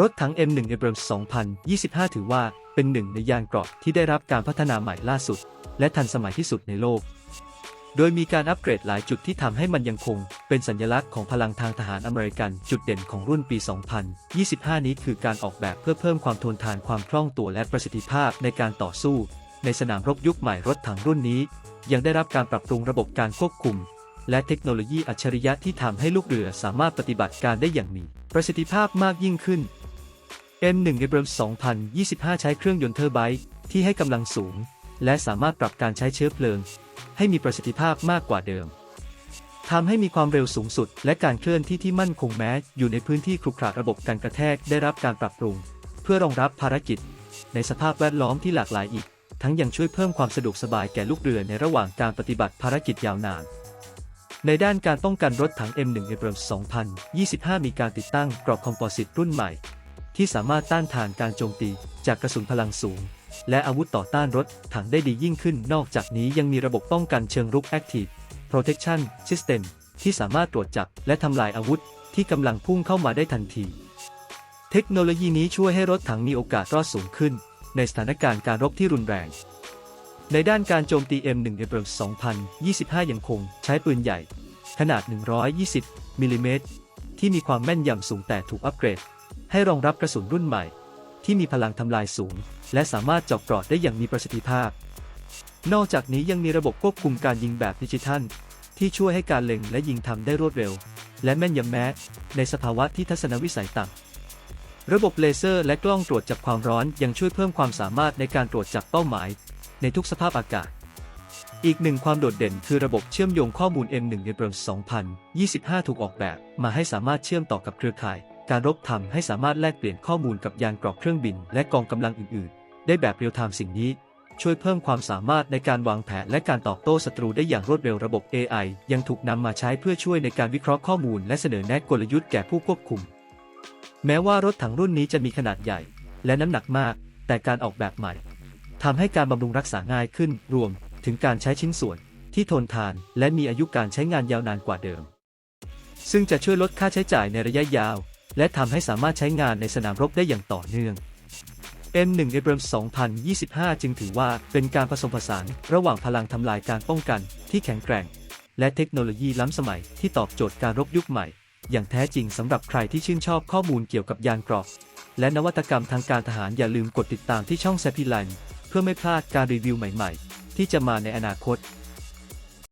รถถัง M1 Abrams 2025 ถือว่าเป็นหนึ่งในยานเกราะที่ได้รับการพัฒนาใหม่ล่าสุด และทันสมัยที่สุดในโลก โดยมีการอัปเกรดหลายจุดที่ทำให้มันยังคง เป็นสัญลักษณ์ของพลังทางทหารอเมริกัน จุดเด่นของรุ่นปี 2025 นี้คือการออกแบบเพื่อเพิ่มความทนทานความคล่องตัวและประสิทธิภาพในการต่อสู้ ในสนามรบยุคใหม่รถถังรุ่นนี้ ยังได้รับการปรับปรุงระบบการควบคุม และเทคโนโลยีอัจฉริยะที่ทำให้ลูกเรือสามารถปฏิบัติการได้อย่างมีประสิทธิภาพมากยิ่งขึ้น M1 Abrams 2025 ใช้เครื่องยนต์เทอร์ไบต์ที่ให้กำลังสูง และสามารถปรับการใช้เชื้อเพลิง ให้มีประสิทธิภาพมากกว่าเดิมทำให้มีความเร็วสูงสุด และการเคลื่อนที่ที่มั่นคงแม้ อยู่ในพื้นที่ครุขระระบบการกระแทกได้รับการปรับปรุง เพื่อรองรับภารกิจ ในสภาพแวดล้อมที่หลากหลายอีก ทั้งยังช่วยเพิ่มความสะดวกสบายแก่ลูกเรือในระหว่างการปฏิบัติภารกิจยาวนานในด้านการป้องกันรถถัง M1 Abrams 2025 มีการติดตั้งกรอบคอมโพสิตรุ่นใหม่ ที่สามารถต้านทานการโจมตีจากกระสุนพลังสูง และอาวุธต่อต้านรถถังได้ดียิ่งขึ้น นอกจากนี้ยังมีระบบป้องกันเชิงรุก Active Protection System ที่สามารถตรวจจับและทำลายอาวุธที่กำลังพุ่งเข้ามาได้ทันที เทคโนโลยีนี้ช่วยให้รถถังมีโอกาสรอดสูงขึ้น ในสถานการณ์การรบที่รุนแรง ในด้านการโจมตี M1 Abrams 2025 ยังคงใช้ปืนใหญ่ ขนาด 120มิลลิเมตรที่มีความแม่นยำสูงแต่ถูกอัปเกรด ให้รองรับกระสุนรุ่นใหม่ ที่มีพลังทำลายสูง และสามารถเจาะเกราะได้อย่างมีประสิทธิภาพ นอกจากนี้ยังมีระบบควบคุมการยิงแบบดิจิทัล ที่ช่วยให้การเล็งและยิงทำได้รวดเร็ว และแม่นยำแม้ในสภาวะที่ทัศนวิสัยต่ำระบบเลเซอร์และกล้องตรวจจับความร้อนยังช่วยเพิ่มความสามารถในการตรวจจับเป้าหมาย ในทุกสภาพอากาศอีกหนึ่งความโดดเด่นคือระบบเชื่อมโยงข้อมูล M1 Abrams 2025 ถูกออกแบบมาให้สามารถเชื่อมต่อกับเครือข่าย การรบทำให้สามารถแลกเปลี่ยนข้อมูลกับยานเกราะเครื่องบิน และกองกำลังอื่น ๆ ได้แบบเรียลไทม์สิ่งนี้ ช่วยเพิ่มความสามารถในการวางแผนและการตอบโต้ศัตรูได้อย่างรวดเร็วระบบ AI ยังถูกนำมาใช้เพื่อช่วยในการวิเคราะห์ข้อมูล และเสนอแนะกลยุทธ์แก่ผู้ควบคุม แม้ว่ารถถังรุ่นนี้จะมีขนาดใหญ่ และน้ำหนักมาก แต่การออกแบบใหม่ทำให้การบำรุงรักษาง่ายขึ้น รวมถึงการใช้ชิ้นส่วน ที่ทนทาน และมีอายุการใช้งานยาวนานกว่าเดิม ซึ่งจะช่วยลดค่าใช้จ่ายในระยะยาว และทำให้สามารถใช้งานในสนามรบได้อย่างต่อเนื่อง M1 Abrams 2025 จึงถือว่าเป็นการผสมผสานระหว่างพลังทำลายการป้องกันที่แข็งแกร่ง และเทคโนโลยีล้ำสมัยที่ตอบโจทย์การรบยุคใหม่ อย่างแท้จริงสำหรับใครที่ชื่นชอบข้อมูลเกี่ยวกับยานเกราะและนวัตกรรมทางการทหารอย่าลืมกดติดตามที่ช่อง s ซ p ิ l ล n เพื่อไม่พลาดการรีวิวใหม่ ๆ ที่จะมาในอนาคต